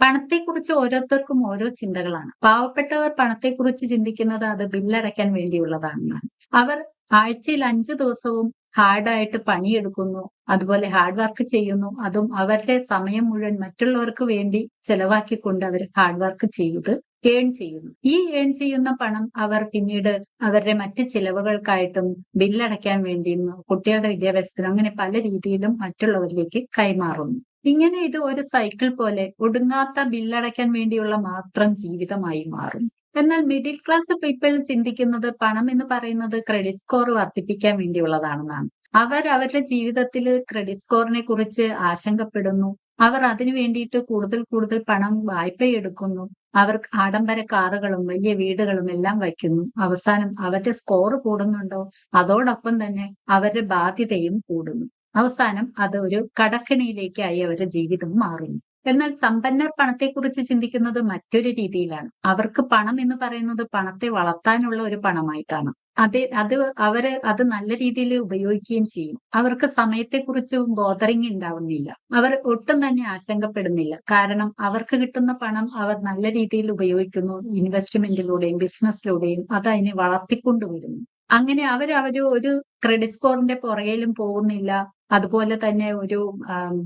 പണത്തെക്കുറിച്ച് ഓരോരുത്തർക്കും ഓരോ ചിന്തകളാണ്. പാവപ്പെട്ടവർ പണത്തെക്കുറിച്ച് ചിന്തിക്കുന്നത് അത് ബില്ലടയ്ക്കാൻ വേണ്ടിയുള്ളതാണെന്നാണ്. അവർ ആഴ്ചയിൽ അഞ്ചു ദിവസവും ഹാർഡായിട്ട് പണിയെടുക്കുന്നു അതുപോലെ ഹാർഡ് വർക്ക് ചെയ്യുന്നു അതും അവരുടെ സമയം മുഴുവൻ മറ്റുള്ളവർക്ക് വേണ്ടി ചെലവാക്കിക്കൊണ്ട് അവർ ഹാർഡ് വർക്ക് ചെയ്ത് ഏൺ ചെയ്യുന്നു. ഈ ഏൺ ചെയ്യുന്ന പണം അവർ പിന്നീട് അവരുടെ മറ്റ് ചിലവുകൾക്കായിട്ടും ബില്ലടയ്ക്കാൻ വേണ്ടിയും കുട്ടികളുടെ വിദ്യാഭ്യാസത്തിനും അങ്ങനെ പല രീതിയിലും മറ്റുള്ളവരിലേക്ക് കൈമാറുന്നു. ഇങ്ങനെ ഇത് ഒരു സൈക്കിൾ പോലെ ഒടുങ്ങാത്ത ബില്ലടയ്ക്കാൻ വേണ്ടിയുള്ള മാത്രം ജീവിതമായി മാറും. എന്നാൽ മിഡിൽ ക്ലാസ് പീപ്പിൾ ചിന്തിക്കുന്നത് പണം എന്ന് പറയുന്നത് ക്രെഡിറ്റ് സ്കോർ വർദ്ധിപ്പിക്കാൻ വേണ്ടിയുള്ളതാണെന്നാണ്. അവർ അവരുടെ ജീവിതത്തിൽ ക്രെഡിറ്റ് സ്കോറിനെ കുറിച്ച് ആശങ്കപ്പെടുന്നു. അവർ അതിനു വേണ്ടിയിട്ട് കൂടുതൽ കൂടുതൽ പണം വായ്പയെടുക്കുന്നു അവർ ആഡംബര കാറുകളും വലിയ വീടുകളും എല്ലാം വയ്ക്കുന്നു. അവസാനം അവരുടെ സ്കോർ കൂടുന്നുണ്ടോ? അതോടൊപ്പം തന്നെ അവരുടെ ബാധ്യതയും കൂടുന്നു. അവസാനം അത് ഒരു കടക്കിണിയിലേക്കായി അവരുടെ ജീവിതം മാറുന്നു. എന്നാൽ സമ്പന്നർ പണത്തെക്കുറിച്ച് ചിന്തിക്കുന്നത് മറ്റൊരു രീതിയിലാണ്. അവർക്ക് പണം എന്ന് പറയുന്നത് പണത്തെ വളർത്താനുള്ള ഒരു പണമായിട്ടാണ്. അതെ അത് അവർ അത് നല്ല രീതിയിൽ ഉപയോഗിക്കുകയും ചെയ്യും. അവർക്ക് സമയത്തെക്കുറിച്ച് ബോധറിങ് ഉണ്ടാവുന്നില്ല. അവർ ഒട്ടും തന്നെ ആശങ്കപ്പെടുന്നില്ല. കാരണം അവർക്ക് കിട്ടുന്ന പണം അവർ നല്ല രീതിയിൽ ഉപയോഗിക്കുന്നു. ഇൻവെസ്റ്റ്മെന്റിലൂടെയും ബിസിനസ്സിലൂടെയും അത് അതിനെ വളർത്തിക്കൊണ്ടുവരുന്നു. അങ്ങനെ അവർ അവർ ഒരു ക്രെഡിറ്റ് സ്കോറിന്റെ പുറകിലും പോകുന്നില്ല. അതുപോലെ തന്നെ ഒരു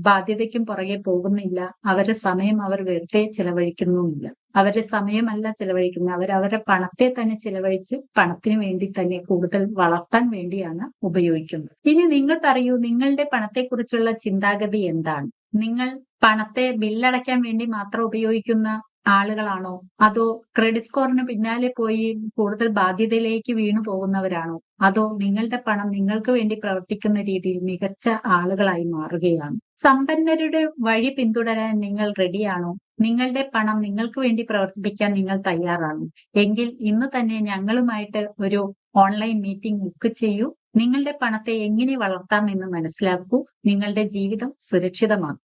ബാധ്യതയ്ക്കും പുറകെ പോകുന്നില്ല. അവരുടെ സമയം അവർ വെറുതെ ചിലവഴിക്കുന്നുമില്ല. അവരുടെ സമയമല്ല ചിലവഴിക്കുന്നത്. അവർ അവരുടെ പണത്തെ തന്നെ ചിലവഴിച്ച് പണത്തിന് വേണ്ടി തന്നെ കൂടുതൽ വളർത്താൻ വേണ്ടിയാണ് ഉപയോഗിക്കുന്നത്. ഇനി നിങ്ങൾ പറയൂ നിങ്ങളുടെ പണത്തെക്കുറിച്ചുള്ള ചിന്താഗതി എന്താണ്? നിങ്ങൾ പണത്തെ ബില്ലടയ്ക്കാൻ വേണ്ടി മാത്രം ഉപയോഗിക്കുന്ന ആളുകളാണോ? അതോ ക്രെഡിറ്റ് സ്കോറിന് പിന്നാലെ പോയി കൂടുതൽ ബാധ്യതയിലേക്ക് വീണു പോകുന്നവരാണോ? അതോ നിങ്ങളുടെ പണം നിങ്ങൾക്ക് വേണ്ടി പ്രവർത്തിക്കുന്ന രീതിയിൽ മികച്ച ആളുകളായി മാറുകയാണ്? സമ്പന്നരുടെ വഴി പിന്തുടരാൻ നിങ്ങൾ റെഡിയാണോ നിങ്ങളുടെ പണം നിങ്ങൾക്ക് വേണ്ടി പ്രവർത്തിപ്പിക്കാൻ നിങ്ങൾ തയ്യാറാണോ? എങ്കിൽ ഇന്ന് തന്നെ ഞങ്ങളുമായിട്ട് ഒരു ഓൺലൈൻ മീറ്റിംഗ് ബുക്ക് ചെയ്യൂ. നിങ്ങളുടെ പണത്തെ എങ്ങനെ വളർത്താമെന്ന് മനസ്സിലാക്കൂ. നിങ്ങളുടെ ജീവിതം സുരക്ഷിതമാക്കൂ.